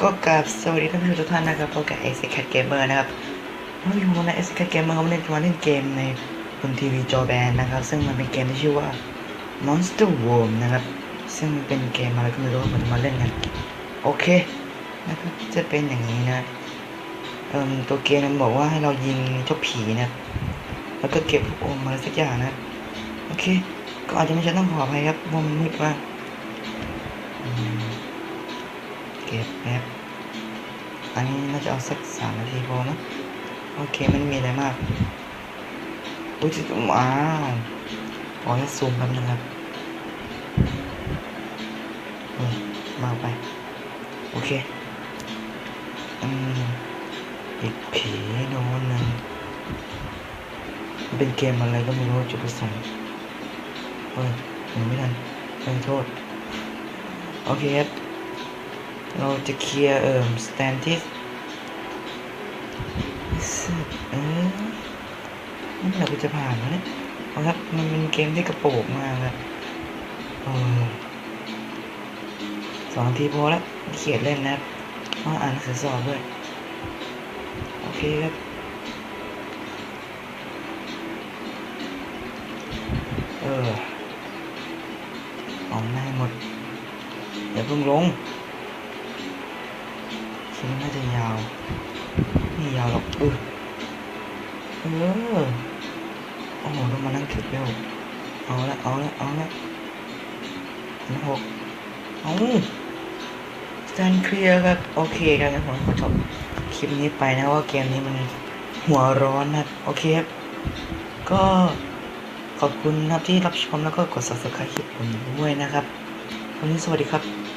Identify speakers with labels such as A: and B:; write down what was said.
A: ก็กราบสวัสดีท่านผู้ชมทุกท่านนะครับพบกับเอซ์แคทเกมเมอร์นะครับเราอยู่ในเอซ์แคทเกมเมอร์เราเล่นมาเล่นเกมในบนทีวีจอแบนนะครับ ซึ่งมันเป็นเกมที่ชื่อว่า Monster Worm นะครับ ซึ่งเป็นเกมอะไรก็ไม่รู้มันมาเล่นกันโอเคนะครับจะเป็นอย่างนี้นะเอ่มตัวเกมมันบอกว่าให้เรายิงเจ้าผีนะแล้วก็เก็บโอมอะไรสักอย่างนะโอเค ก็อาจจะไม่ใช่ต้องขออภัยครับมันมืดมาก เก็บแป๊บอันนี้น่าจะเอาสักสามนาทีพอนะโอเคมันมีอะไรมากอุ้ยจิว้าวขอให้ซูมแป๊บนึงครับนี่มาไป โอเค อืมอีกผีโน้นหนึ่งเป็นเกมอะไรก็ไม่รู้จุดประสงค์เฮ้ยยังไม่ทันไม่โทษ โอเคครับ เราจะเคลียร์เอ่อสแตนที่เออนี่เราก็จะผ่านแล้วเนี่ยเอาครับมันเป็นเกมที่กระโปงมากครับเออสองทีพอแล้วเขียนเล่นนะครับต้องอ่านหนังสือสอบด้วย โอเคครับเออเอาหน้าหมดอย่าเพิ่งลง คิดว่าน่าจะยาวไม่ยาวหรอกเออเออโอ้โหต้องมานั่งถือเบลเอาละเอาละเอาละอันหกเอาสแตนเคลียร์ครับโอเคครับงั้นผมขอจบคลิปนี้ไปนะว่าเกมนี้มันหัวร้อนนะโอเคครับ ก็ขอบคุณครับที่รับชมแล้วก็กด subscribe คลิปผมด้วยนะครับ วันนี้สวัสดีครับ